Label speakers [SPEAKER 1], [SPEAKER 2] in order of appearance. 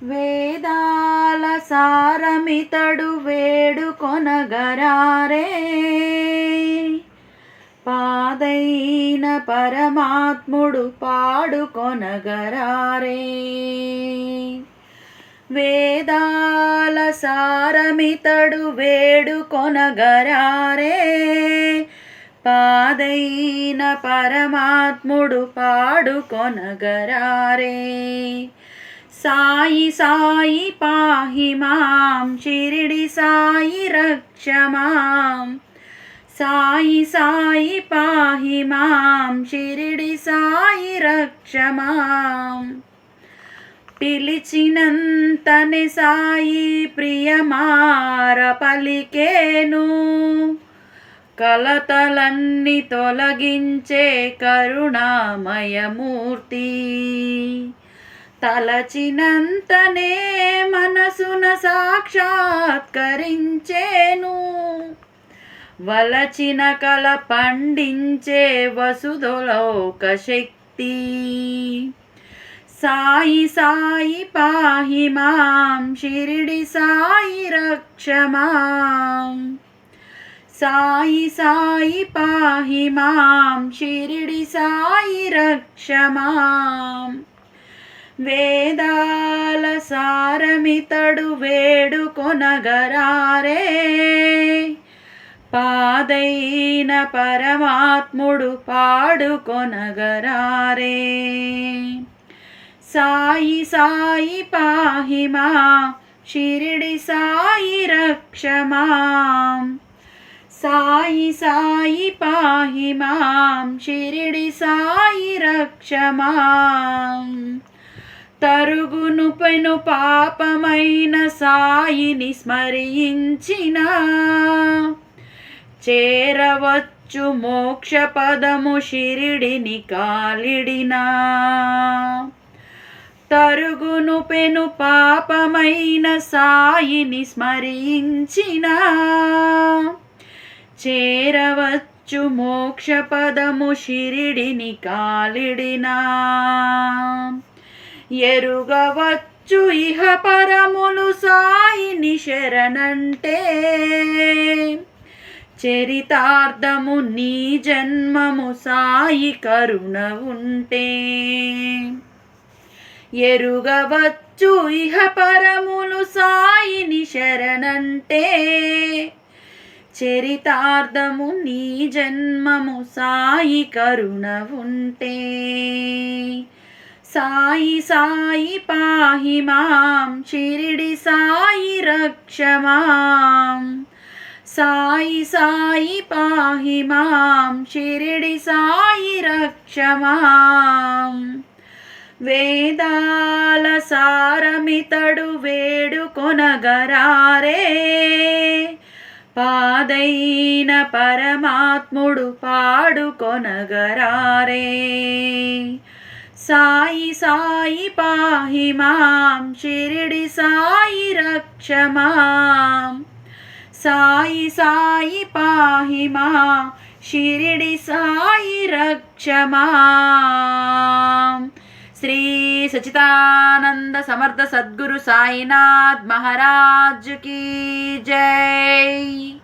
[SPEAKER 1] వేదాల సారమితడు వేడుకొనగరారే పాదైన పరమాత్ముడు పాడుకొనగరారే వేదాల సారమితడు వేడుకొనగరారే పాదైన పరమాత్ముడు పాడుకొనగరారే సాయి సాయి పాహి మాం షిరిడి సాయి రక్ష మాం. సాయి సాయి పాహి మాం షిరిడి సాయి రక్ష మాం. పిలిచినంతనే సాయి ప్రియమార పలికేను. కలతలన్నీ తొలగించే కరుణామయమూర్తి. తలచినంతనే మనసున సాక్షాత్కరించేను. వలచిన కల పండించే వసుధలోక శక్తి. సాయి సాయి పాహి మాం షిరిడి సాయి రక్షమాం. సాయి సాయి పాహి మాం షిరిడి సాయి రక్షమాం. వేదాల సారమితడు వేడుకొనగరారే. పాదైన పరమాత్ముడు పాడుకొనగరారే. సాయి సాయి పాహిమా షిరిడి సాయి రక్షమాం. సాయి సాయి పాహిమాం షిరిడి సాయి రక్షమాం. తరుగును పెను పాపమైన సాయిని స్మరించిన. చేరవచ్చు మోక్ష పదము షిరిడిని కాలిడినా. తరుగును పెను పాపమైన సాయిని స్మరించిన. చేరవచ్చు మోక్ష పదము షిరిడిని కాలిడినా. ఎరుగవచ్చు ఇహ పరములు సాయిని శరణంటే. చరితార్థము నీ జన్మము సాయి కరుణ ఉంటే. ఎరుగవచ్చు ఇహ పరములు సాయిని శరణంటే. చరితార్థము నీ జన్మము సాయి కరుణ ఉంటే. సాయి సాయి పాహి మాం షిరిడి సాయి రక్ష మాం. సాయి సాయి పాహి మాం షిరిడి సాయి రక్ష మాం. వేదాల సారమితడు వేడుకొనగరారే పాదైన పరమాత్ముడు పాడుకొనగరారే సాయి సాయి పాహి మాం షిరిడి సాయి రక్ష మాం. సాయి సాయి పాహి మాం షిరిడి సాయి రక్ష మాం. శ్రీ సచితానంద సమర్థ సద్గురు సాయినాథ్ మహారాజ్ కీ జై.